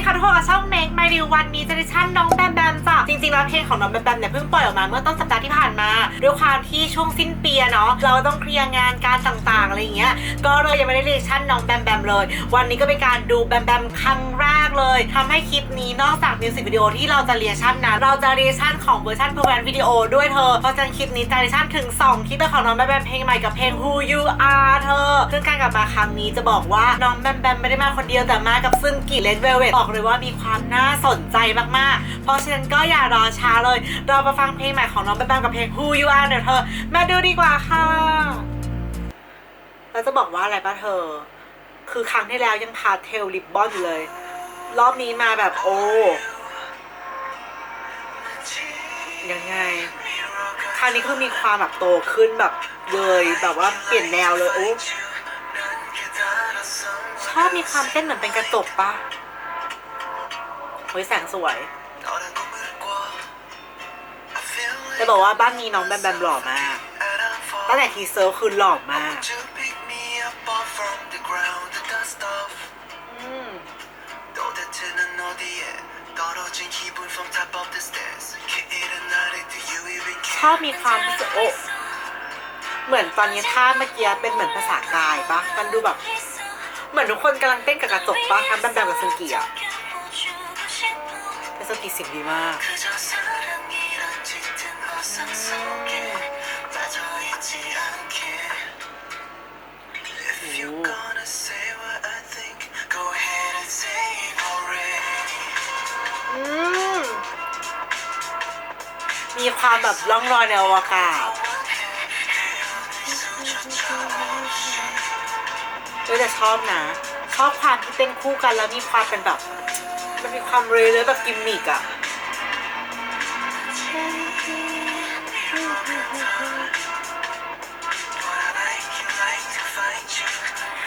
ดีค่ะทุกคนกับช่องเมกไมดิววันนี้จะได้ชั่นน้องแบมแบมจ้ะจริงๆแล้วเพลงของน้องแบมแบมเนี่ยเพิ่งปล่อยออกมาเมื่อต้นสัปดาห์ที่ผ่านมา ด้วยความที่ช่วงสิ้นปีเนาะเราต้องเคลียร์งานการต่างๆอะไรอย่างเงี้ยก็เลยยังไม่ได้เรียกชั่นน้องแบมแบมเลย วันนี้ก็เป็นการดูแบมแบมครั้งแรกเลยทำให้คลิปนี้นอกจากมิวสิกวิดีโอที่เราจะเรียชั่นนะเราจะเรียชั่นของเวอร์ชันเพอร์แวนวิดีโอด้วยเธอเพราะฉะนั้นคลิปนี้จะเรียชั่นถึงสองคลิปเป็นของน้องแบมแบมเพลงใหม่กับเพลง Who You Are เธอซึ่งการกลับมาครั้งนี้จะบอกว่าน้องแบมแบมไม่ได้มาคนเดียวแต่มากับซึ่งกิเลดเวลเวตบอกเลยว่ามีความน่าสนใจมากๆ เพราะฉะนั้นก็อย่ารอช้าเลยเรามาฟังเพลงใหม่ของน้องแบมแบมกับเพลง Who You Are เดี๋ยวเธอ มาดูดีกว่าค่ะแล้วจะบอกว่าอะไรป่ะเธอ คือครั้งที่แล้วยังพาเทลลิบบอนอยู่เลย รอบนี้มาแบบโอ้ยังไง คราวนี้คือมีความแบบโตขึ้นแบบเลยแบบว่าเปลี่ยนแนวเลยโอ้ชอบมีความเต้นเหมือนเป็นกระจกปะเฮ้ยแสงสวยจะบอกว่าบ้านนี้น้องแบมแบมหล่อมากตั้งแต่ทีเซอร์คือหล่อมาก อืม ชอบมีความรู้สึกโอ้เหมือนตอนนี้ท่าเมื่อกี้เป็นเหมือนภาษากายปะมันดูแบบ เหมือนทุกคนกำลังเต้นกับกระจกปะทั้งแบบแบบกับซึงกีอะแต่ซึงกีเสียงดีมาก ความแบบล่องรอยในอวกาศก็จะชอบนะชอบความที่เต้นคู่กันแล้วมีความเป็นแบบ มันมีความเรยเลยแบบกิมมิกอะ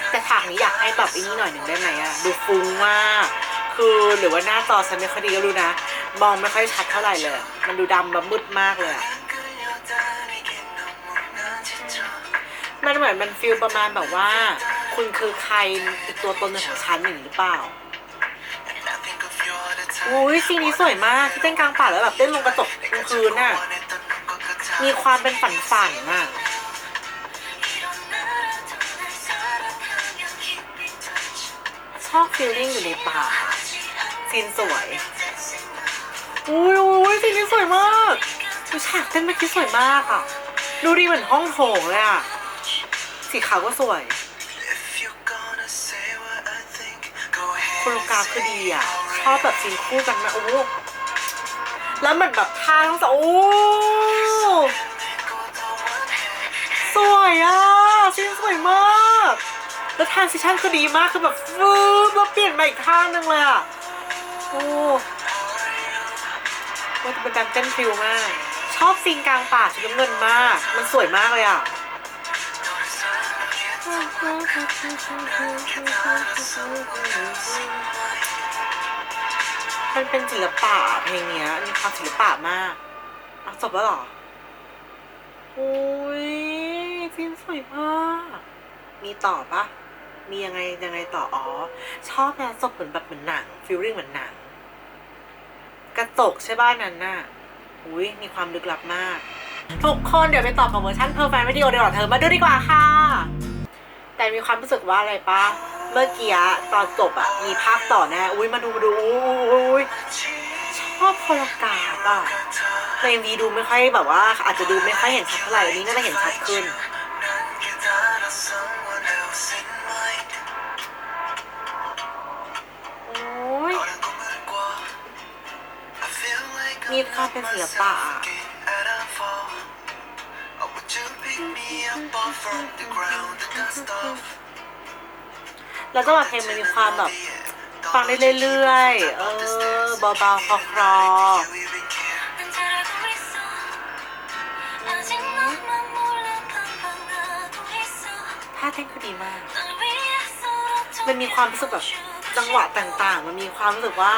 แต่ฉากนี้อยากให้แบบอ้นี่หน่อยหนึ่งได้ไหมอะดูฟุ้งมาก คือหรือว่าหน้าจอฉันไม่ค่อยดีก็รู้นะ มองไม่ค่อยชัดเท่าไหร่เลยมันดูดำแบบมืดมากเลยอะมันเหมือนมันฟิลประมาณแบบว่า คุณคือใครอีกตัวตนหนึ่งของฉันอย่างหรือเปล่าอุ้ยซีนนี้สวยมากที่เต้นกลางป่าแล้วแบบเต้นลงกระจกกลางคืนน่ะมีความเป็นฝันฝันๆน่ะชอบฟีลลิ่งอยู่ในป่าซีนสวย อุ้ยอุ้ยซีนนี้สวยมากดูฉากเต้นเมื่อกี้สวยมากอะ ดูดีเหมือนห้องโถงเลยอะ สีขาวก็สวยโคโรกราฟคือดีอะ ชอบแบบซีนคู่กันมากโอ้แล้วมันแบบท่าทั้งสองโอ้สวยอะซีนสวยมากแล้วทรานซิชันคือดีมากคือแบบฟืบแล้วเปลี่ยนมาอีกท่านึงเลยอะโอ้ ว่าจะเป็นการเต้นฟิลมาก ชอบซีนกลางป่าชุดน้ำเงินมาก มันสวยมากเลยอะมันเป็นศิลปะเพลงเนี้ยมีความศิลปะมากอะจบแล้วหรอโอ้ยซีนสวยมาก มีต่อปะมียังไงยังไงต่ออ๋อชอบนะจบเหมือนแบบเหมือนหนังฟิลลิ่งเหมือนหนัง กระจกใช่บ้านนั้นน่ะอุ้ยมีความลึกลับมาก ทุกคนเดี๋ยวไปต่อกับเวอร์ชันเพอร์แฟนวิดีโอเดี๋ยวเธอมาดูดีกว่าค่ะ แต่มีความรู้สึกว่าอะไรปะเมื่อกี้ตอนจบอะมีภาพต่อแน่อุ้ยมาดูมาดูอุ้ยชอบโคโลกราฟอะในวีดูไม่ค่อยแบบว่า อาจจะดูไม่ค่อยเห็นชัดเท่าไหร่อันนี้น่าจะเห็นชัดขึ้น มีความเป็นศิลปะอะแล้วจังหวะเพลงมันมีความแบบฟังได้เรื่อยๆ เออเบาๆคลอๆท่าเต้นคือดีมาก มันมีความรู้สึกแบบจังหวะต่างๆ มันมีความรู้สึกว่า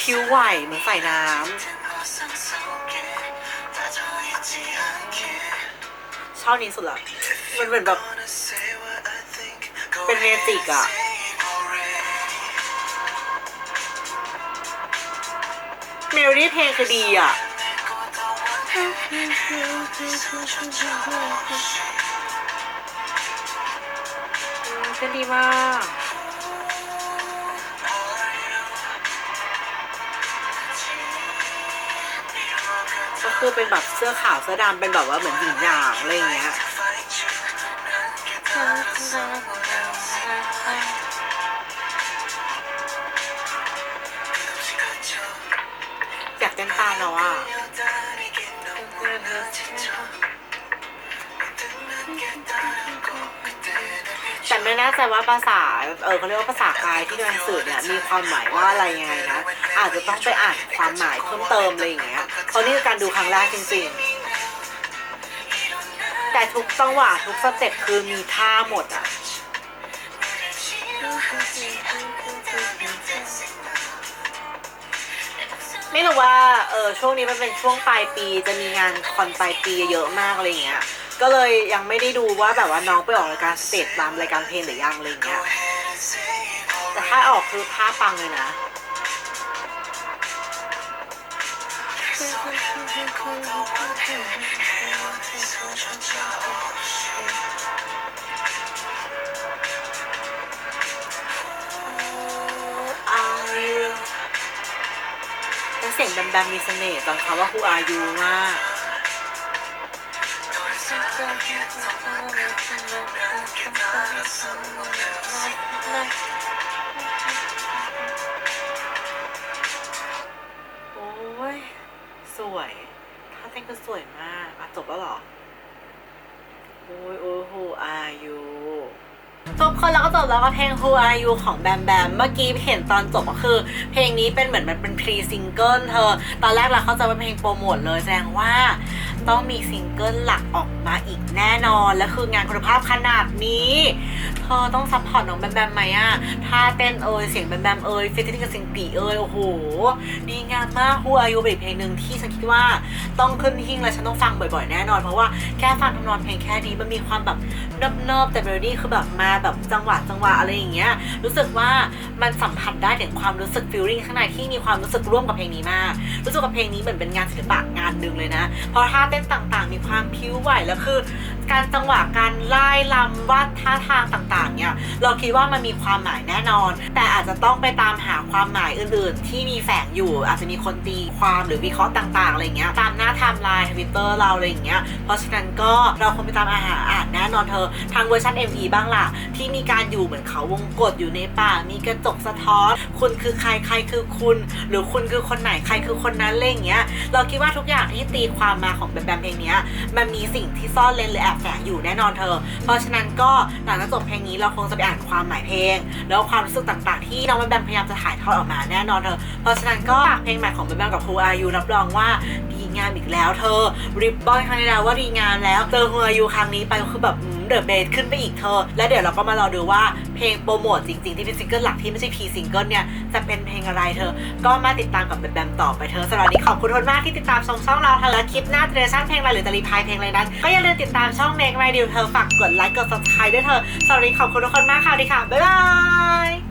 ผิวไหวเหมือนใส่น้ำ อบนี้สุดละ มันเหมือนแบบ เป็นเมจิกอะเมโลดี้เพลงคือดีอะอืมก็ดีมาก คือเป็นแบบเสื้อขาวเสื้อดำเป็นแบบว่าเหมือนหญิงหยางอะไรอย่างเงี้ยอยากเต้นตามแล้วอะ ไม่แน่ใจว่าภาษา เออเขาเรียกว่าภาษากายที่ในสื่อเนี่ยมีความหมายว่าอะไรยังไงนะ อาจจะต้องไปอ่านความหมายเพิ่มเติมอะไรอย่างเงี้ยเพราะนี่คือการดูครั้งแรกจริงๆ แต่ทุกจังหวะทุกสเต็ปคือมีท่าหมดอะไม่รู้ว่า เออช่วงนี้มันเป็นช่วงปลายปีจะมีงานคอนปลายปีเยอะมากอะไรอย่างเงี้ย ก็เลยยังไม่ได้ดูว่าแบบว่าน้องไปออกรายการสเตจตามรายการเพลงหรือยังอะไรอย่างเงี้ยแต่ถ้าออกคือท่าปังเลยนะ Are you แต่เสียงแบมๆมีเสน่ห์ตอนเขาว่า Who are you มาก จบแล้วหรอโอ้ยโอ้โหอายุ จบคนแล้วก็จบแล้วก็เพลง Who Are You ของแบมแบมเมื่อกี้เห็นตอนจบก็คือ เพลงนี้เป็นเหมือนมันเป็นพรีซิงเกิลเธอ ตอนแรกเราเข้าใจว่าเพลงโปรโมทเลยแสดงว่าต้องมีซิงเกิลหลักออกมาอีกแน่นอน และคืองานคุณภาพขนาดนี้ เธอต้องซัพพอร์ตน้องแบมแบมไหมอะท่าเต้นเอยเสียงแบมแบมเอยฟิตติ้งกับสิงปีเอยโอ้โหดีงามมาก Who Are You เป็นเพลงหนึ่งที่ฉันคิดว่าต้องขึ้นหิ้งและฉันต้องฟังบ่อยๆแน่นอนเพราะว่าแค่ฟังทำนองเพลงแค่นี้มันมีความแบบเนิบๆแต่เมโลดี้คือแบบมาแบบจังหวะจังหวะอะไรอย่างเงี้ยรู้สึกว่ามันสัมผัสได้ถึงความรู้สึกฟีลลิ่งข้างในที่มีความรู้สึกร่วมกับเพลงนี้มาก รู้สึกกับเพลงนี้เหมือนเป็นงานศิลปะงานหนึ่งเลยนะ เพราะท่าเต้นต่างๆ มีความพิ้วไหวแล้วคือ การจังหวะการไล่ลำวาดท่าทางต่างๆเนี่ยเราคิดว่ามันมีความหมายแน่นอน แต่อาจจะต้องไปตามหาความหมายอื่นๆ ที่มีแฝงอยู่ อาจจะมีคนตีความหรือวิเคราะห์ต่างๆอะไรเงี้ยตามหน้าไทม์ไลน์ทวิตเตอร์เราอะไรอย่างเงี้ยเพราะฉะนั้นก็เราคงไปตามอาหารอ่านแน่นอนเธอทางเวอร์ชัน MV บ้างล่ะ ที่มีการอยู่เหมือนเขาวงกตอยู่ในป่า มีกระจกสะท้อนคุณคือใครใครคือคุณ หรือคุณคือคนไหนใครคือคนนั้นอะไรเงี้ยเราคิดว่าทุกอย่างที่ตีความมาของแบมแบมเพลงเนี้ยมันมีสิ่งที่ซ่อนเร้นหรือแอบแฝงอยู่แน่นอนเธอ เพราะฉะนั้นก็หลังจากจบเพลงนี้เราคงจะไปอ่านความหมายเพลง แล้วความรู้สึกต่างๆ ที่น้องแบมแบมพยายามจะถ่ายทอดออกมาแน่นอนเธอ เพราะฉะนั้นก็ฝากเพลงใหม่ของแบมแบมกับครูอายุรับรองว่าดีงามอีกแล้วเธอริบบอนครั้งนี้แล้วว่าดีงามแล้วเจอครูอายุครั้งนี้ไปก็คือแบบ เดอะเบสขึ้นไปอีกเธอ และเดี๋ยวเราก็มารอดูว่าเพลงโปรโมทจริง ๆ ที่เป็นซิงเกิลหลักที่ไม่ใช่พีซิงเกิลเนี่ย จะเป็นเพลงอะไรเธอ ก็มาติดตามกับแบมแบมต่อไปเธอสำหรับวันนี้ขอบคุณทุกคนมากที่ติดตามชมช่องเราเธอและคลิปหน้าจะเรชั่นเพลงอะไรหรือจะรีพายเพลงอะไรนั้นก็อย่าลืมติดตามช่องเมกไรดิวเธอฝากกดไลค์กดซับสไครต์ด้วยเธอสำหรับวันนี้ขอบคุณทุกคนมากค่ะสวัสดีค่ะบ๊ายบาย